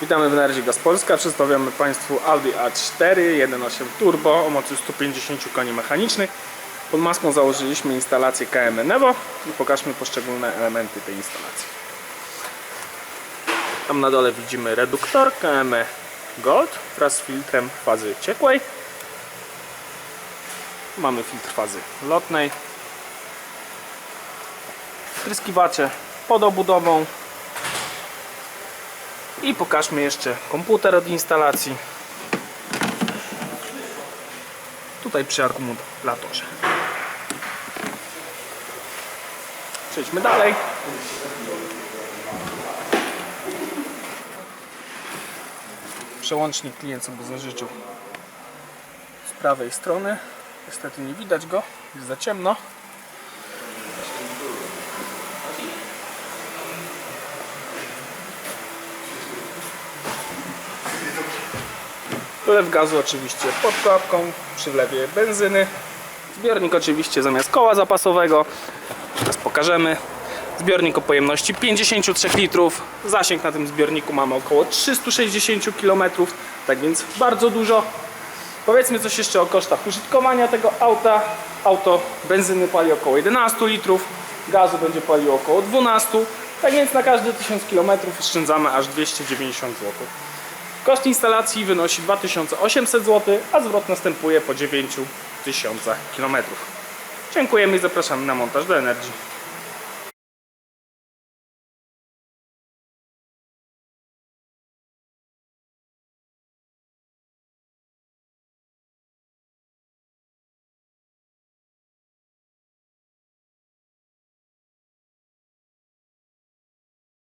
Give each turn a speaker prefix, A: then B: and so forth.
A: Witamy w Energy Gas Polska. Przedstawiamy Państwu Audi A4 1.8 Turbo o mocy 150 koni mechanicznych. Pod maską założyliśmy instalację KM Nevo i pokażmy poszczególne elementy tej instalacji. Tam na dole widzimy reduktor KM Gold wraz z filtrem fazy ciekłej. Mamy filtr fazy lotnej. Tryskiwacze pod obudową i pokażmy jeszcze komputer od instalacji. Tutaj przy akumulatorze. Przejdźmy dalej. Przełącznik klient sobie zażyczył z prawej strony. Niestety nie widać go, jest za ciemno. Wylew gazu oczywiście pod klapką, przy wlewie benzyny. Zbiornik oczywiście zamiast koła zapasowego. Teraz pokażemy. Zbiornik o pojemności 53 litrów. Zasięg na tym zbiorniku mamy około 360 km, tak więc bardzo dużo. Powiedzmy coś jeszcze o kosztach użytkowania tego auta. Auto benzyny pali około 11 litrów, gazu będzie paliło około 12, tak więc na każde 1000 km oszczędzamy aż 290 zł. Koszt instalacji wynosi 2800 zł, a zwrot następuje po 9000 km. Dziękujemy i zapraszamy na montaż do Energy.